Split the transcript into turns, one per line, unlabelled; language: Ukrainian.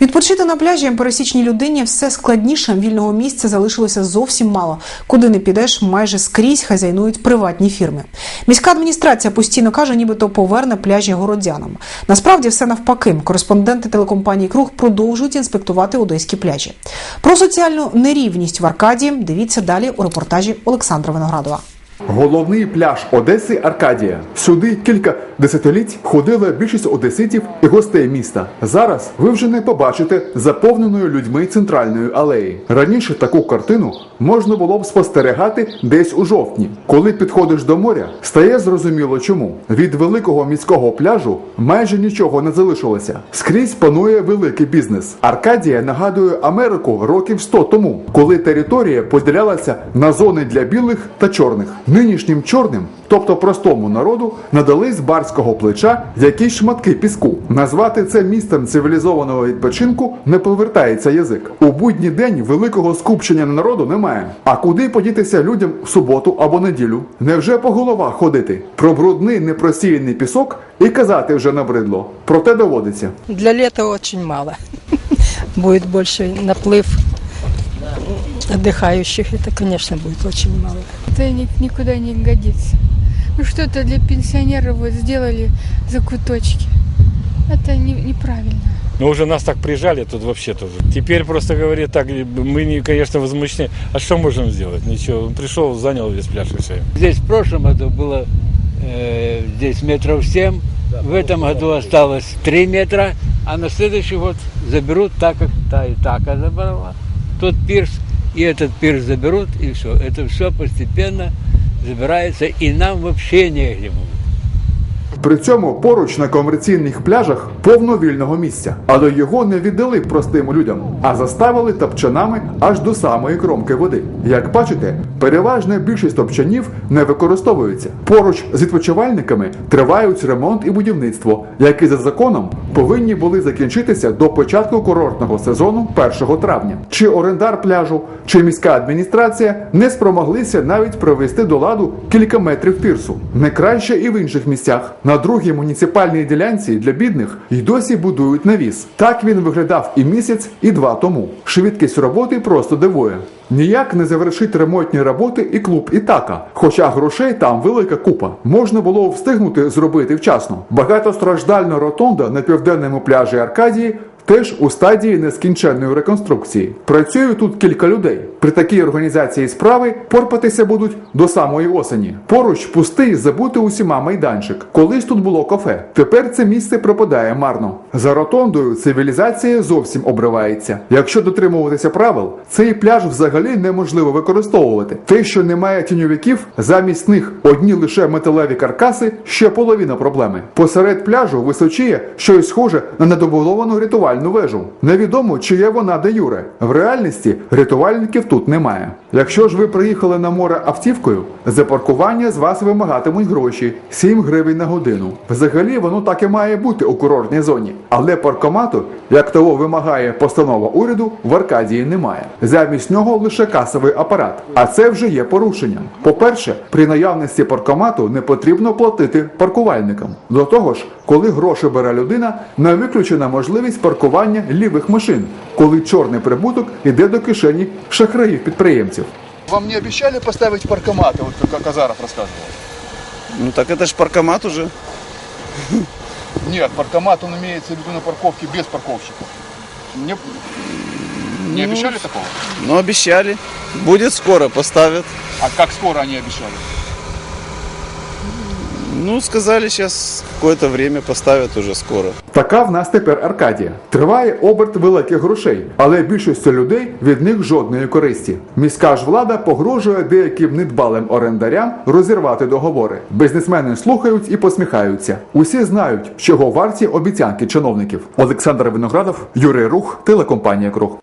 Відпочити на пляжі пересічній людині все складніше. Вільного місця залишилося зовсім мало. Куди не підеш, майже скрізь хазяйнують приватні фірми. Міська адміністрація постійно каже, нібито поверне пляжі городянам. Насправді все навпаки. Кореспонденти телекомпанії Круг продовжують інспектувати одеські пляжі. Про соціальну нерівність в Аркадії дивіться далі у репортажі Олександра Виноградова.
Головний пляж Одеси Аркадія. Сюди кілька десятиліть ходила більшість одеситів і гостей міста. Зараз ви вже не побачите заповненої людьми центральної алеї. Раніше таку картину можна було б спостерігати десь у жовтні. Коли підходиш до моря, стає зрозуміло чому. Від великого міського пляжу майже нічого не залишилося. Скрізь панує великий бізнес. Аркадія нагадує Америку років 100 тому, коли територія поділялася на зони для білих та чорних. Нинішнім чорним, тобто простому народу, надали з барського плеча якісь шматки піску. Назвати це місцем цивілізованого відпочинку не повертається язик. У будній день великого скупчення народу немає. А куди подітися людям в суботу або неділю? Невже по головах ходити? Про брудний непросіяний пісок і казати вже набридло. Проте доводиться.
Для лета очень мало. Будет больше наплыв отдыхающих. Это, конечно, будет очень мало.
Это ни- никуда не годится. Ну что-то для пенсионеров вот сделали закуточки. Это не- неправильно.
Но уже нас так прижали тут вообще тоже. Теперь просто говорит так, мы, не, конечно, возмущены. А что можем сделать? Ничего. Он пришел, занял весь пляж и все.
Здесь в прошлом году было э, здесь метров 7, в этом году осталось 3 метра, а на следующий год заберут так, как та и така забрала. Тот пирс и этот пир заберут, и все. Это все постепенно забирается, и нам вообще негде будет.
При цьому поруч на комерційних пляжах повно вільного місця, але його не віддали простим людям, а заставили топчанами аж до самої кромки води. Як бачите, переважна більшість топчанів не використовується. Поруч з відпочивальниками тривають ремонт і будівництво, які за законом повинні були закінчитися до початку курортного сезону 1 травня. Чи орендар пляжу, чи міська адміністрація не спромоглися навіть привести до ладу кілька метрів пірсу. Не краще і в інших місцях. На другій муніципальній ділянці для бідних й досі будують навіс. Так він виглядав і місяць, і два тому. Швидкість роботи просто дивує. Ніяк не завершить ремонтні роботи і клуб Ітака, хоча грошей там велика купа. Можна було встигнути зробити вчасно. Багатостраждальна ротонда на південному пляжі Аркадії теж у стадії нескінченної реконструкції. Працює тут кілька людей. При такій організації справи порпатися будуть до самої осені. Поруч пустий забути усіма майданчик. Колись тут було кафе. Тепер це місце пропадає марно. За ротондою цивілізація зовсім обривається. Якщо дотримуватися правил, цей пляж взагалі неможливо використовувати. Те, що немає тіньовиків, замість них одні лише металеві каркаси, ще половина проблеми. Посеред пляжу височіє щось схоже на недобудовану рятувальну вежу. Невідомо, чи є вона де юре. В реальності рятувальників тут немає. Якщо ж ви приїхали на море автівкою, за паркування з вас вимагатимуть гроші 7 гривень на годину. Взагалі воно так і має бути у курортній зоні. Але паркомату, як того вимагає постанова уряду, в Аркадії немає. Замість нього лише касовий апарат. А це вже є порушенням. По-перше, при наявності паркомату не потрібно платити паркувальникам. До того ж, коли гроші бере людина, не виключена можливість паркування лівих машин, коли чорний прибуток йде до кишені шахраїв підприємців.
Вам не обещали поставить паркоматы, вот как Азаров рассказывал?
Ну так это ж паркомат уже.
Нет, паркомат он имеется в виду на парковке без парковщиков. Не, не обещали такого?
Ну обещали. Будет скоро, поставят.
А как скоро они обещали?
Ну, сказали, сейчас какое-то время поставят уже скоро.
Така в нас тепер Аркадія. Триває оберт великих грошей, але більшості людей від них жодної користі. Міська ж влада погрожує деяким недбалим орендарям розірвати договори. Бізнесмени слухають і посміхаються. Усі знають, чого варті обіцянки чиновників. Олександр Виноградов, Юрій Рух, телекомпанія Круг.